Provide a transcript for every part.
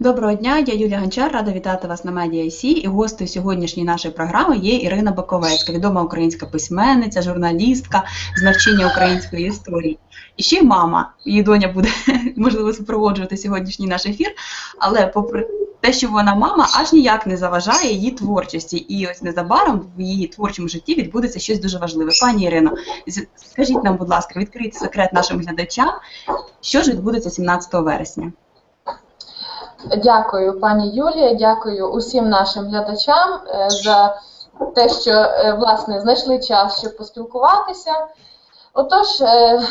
Доброго дня, я Юлія Гончар, рада вітати вас на Медіа IC. І гостею сьогоднішньої нашої програми є Ірина Баковецька, відома українська письменниця, журналістка з навчання української історії. І ще й мама. Її доня буде можливо супроводжувати сьогоднішній наш ефір. Але попри те, що вона мама, аж ніяк не заважає її творчості. І ось незабаром в її творчому житті відбудеться щось дуже важливе. Пані Ірино, скажіть нам, будь ласка, відкрийте секрет нашим глядачам, що ж відбудеться 17 вересня. Дякую, пані Юлія, дякую усім нашим глядачам е, за те, що е, власне знайшли час, щоб поспілкуватися. Отож, е,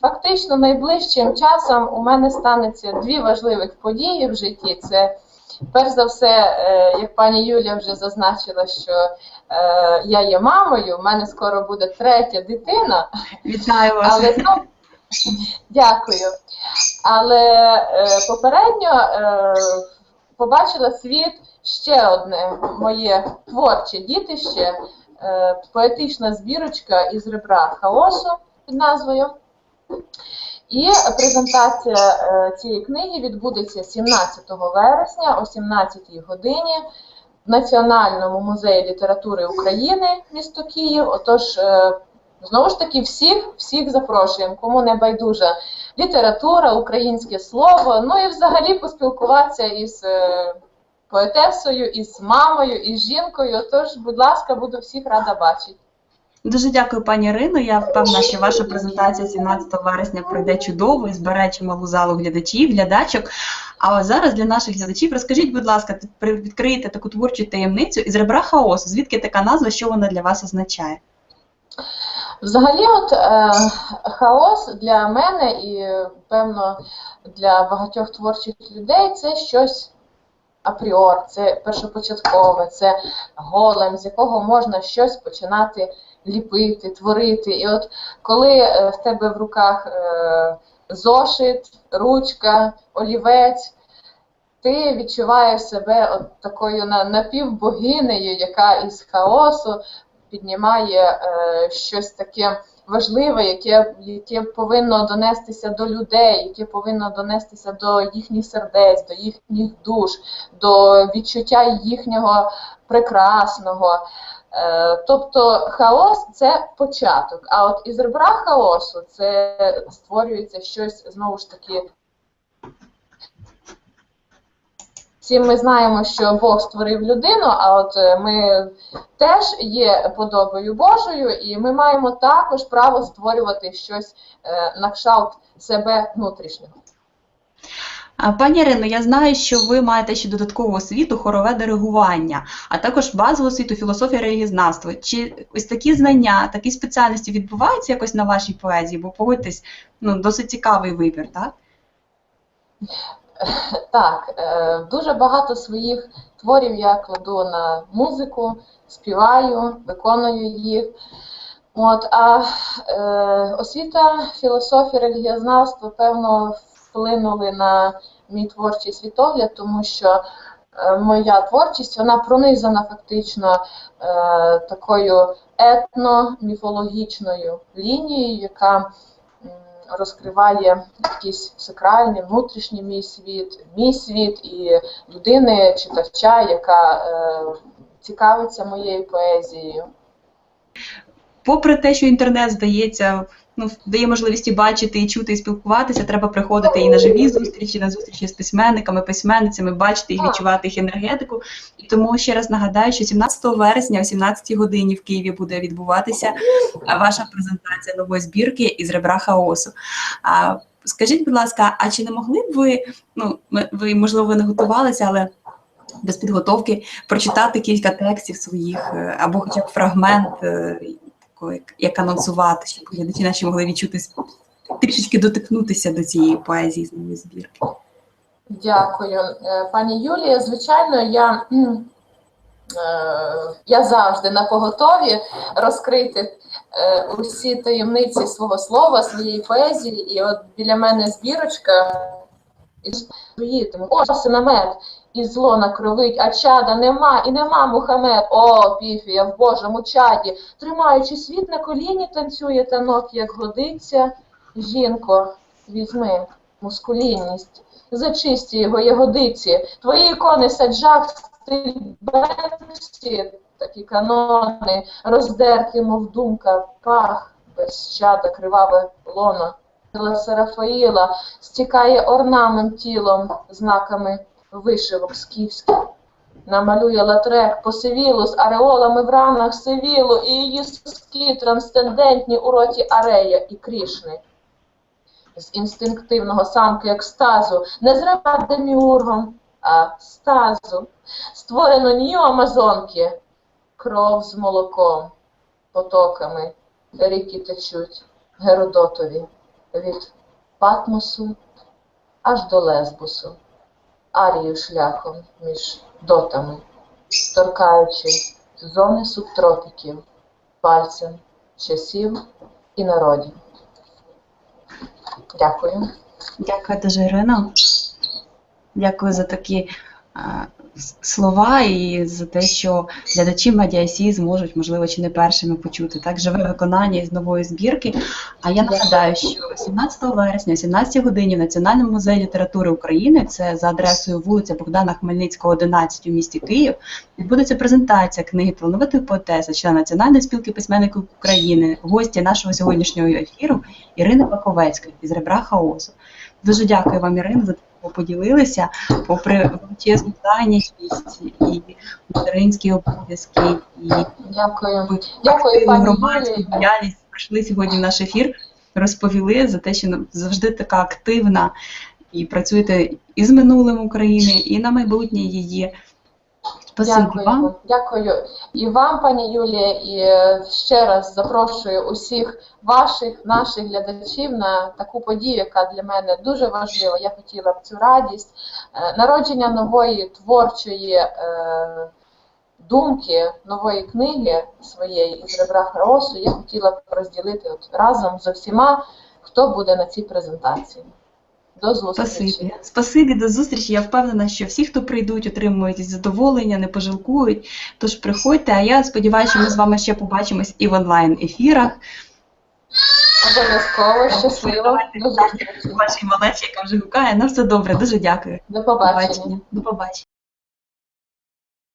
фактично найближчим часом у мене станеться дві важливих події в житті. Це перш за все, як пані Юлія вже зазначила, що я є мамою, у мене скоро буде третя дитина. Вітаю вас. Але ну, дякую. Але е, попередньо е, побачила світ ще одне моє творче дітище, е, поетична збірочка із ребра хаосу під назвою. І презентація е, цієї книги відбудеться 17 вересня о 17 годині в Національному музеї літератури України місто Київ. Отож, е, знову ж таки, всіх, всіх запрошуємо, кому не байдужа література, українське слово, ну і взагалі поспілкуватися із е, поетесою, із мамою, із жінкою. Тож, будь ласка, буду всіх рада бачити. Дуже дякую, пані Ірино. Я впевнена, що ваша презентація 17 вересня пройде чудово і збере чималу залу глядачів, глядачок. А зараз для наших глядачів розкажіть, будь ласка, відкриєте таку творчу таємницю із ребра хаосу. Звідки така назва, що вона для вас означає? Взагалі, от е, хаос для мене і, певно, для багатьох творчих людей це щось апріор, це першопочаткове, це голем, з якого можна щось починати ліпити, творити. І от коли е, в тебе в руках е, зошит, ручка, олівець, ти відчуваєш себе от такою напівбогинею, яка із хаосу піднімає е, щось таке важливе, яке, яке повинно донестися до людей, яке повинно донестися до їхніх сердець, до їхніх душ, до відчуття їхнього прекрасного. Е, тобто хаос це початок. А от із ребра хаосу це створюється щось знову ж таки. Всі ми знаємо, що Бог створив людину, а от е, ми теж є подобою Божою, і ми маємо також право створювати щось е, на кшталт себе внутрішнього. Пані Ірино, я знаю, що ви маєте ще додаткову освіту хорове диригування, а також базову освіту філософія релігієзнавства. Чи ось такі знання, такі спеціальності відбуваються якось на вашій поезії? Бо погодьтесь, ну досить цікавий вибір, так? Так, е, дуже багато своїх творів я кладу на музику, співаю, виконую їх. От, а е, освіта, філософія, релігієзнавство, певно, вплинули на мій творчий світогляд, тому що е, моя творчість вона пронизана фактично е, такою етно-міфологічною лінією, яка розкриває якийсь сакральний, внутрішній мій світ, мій світ і людини, читача, яка е, цікавиться моєю поезією. Попри те, що інтернет здається, ну дає можливість і бачити, і чути, і спілкуватися, треба приходити і на живі зустрічі, на зустрічі з письменниками, письменницями, бачити і Так. відчувати їх енергетику. І тому ще раз нагадаю, що 17 вересня о 17 годині в Києві буде відбуватися ваша презентація нової збірки із ребра хаосу. А, скажіть, будь ласка, а чи не могли б ви, ну ви можливо ви не готувалися, але без підготовки прочитати кілька текстів своїх е, або хоча б фрагмент, е, як, як анонсувати, щоб глядачі наші могли відчути с- трішечки дотикнутися до цієї поезії з нової збірки. Дякую, Е, пані Юлія. Звичайно, я, е, я завжди на поготові розкрити е, усі таємниці свого слова, своєї поезії. І от біля мене збірочка із «Поїдемо, О, синамет, і зло накровить, а чада нема, і нема Мухамед. О, піфія, в Божому чаді, тримаючи світ на коліні, танцює танок, як годиться. Жінко, візьми мускулінність. Зачисті його ягодиці, твої ікони саджак, стиль Бенксі, такі канони, роздерті, мов думка, пах, без чада, криваве лоно. Ангела Серафаїла стікає орнамент тілом, знаками вишивок скіфських. Намалює латрек посивілу з ареолами в ранах сивілу і її соски трансцендентні у роті Арея і Крішни. З інстинктивного самки екстазу, не зрава деміургом, а стазу. Створено нью Амазонки, кров з молоком, потоками ріки течуть Геродотові від Патмосу аж до Лесбосу, арію шляхом між дотами, торкаючи зони субтропіків пальцем часів і народів. Дякую. Дякую дуже, Ірино. Дякую за такі е, слова і за те, що глядачі Медіасі зможуть, можливо, чи не першими почути. Так, живе виконання із нової збірки. А я нагадаю, що 17 вересня, о 17 годині в Національному музеї літератури України, це за адресою вулиця Богдана Хмельницького, 11 у місті Київ, відбудеться презентація книги талановитої поетеси, члена Національної спілки письменників України, гості нашого сьогоднішнього ефіру Ірини Паковецька із ребра хаосу. Дуже дякую вам, Ірина, за те, поділилися, попри величезну зайнятість і материнські обов'язки, і Дякую. Дякую, пані громадську діяльність. Прийшли сьогодні в наш ефір, розповіли за те, що завжди така активна і працюєте і з минулим України, і на майбутнє її. Дякую. вам. Дякую і вам, пані Юлія, і е, ще раз запрошую усіх ваших, наших глядачів на таку подію, яка для мене дуже важлива. Я хотіла б цю радість е, народження нової творчої е, думки, нової книги своєї із ребра хаосу. Я хотіла б розділити от разом з усіма, хто буде на цій презентації. До зустрічі. Спасибі. Спасибі, до зустрічі. Я впевнена, що всі, хто прийдуть, отримують задоволення, не пожалкують. Тож приходьте, а я сподіваюся, що ми з вами ще побачимось і в онлайн-ефірах. Обов'язково щасливо. До зустрічі. Вашій малечі, яка вже гукає. На все добре, дуже дякую. До побачення. До побачення.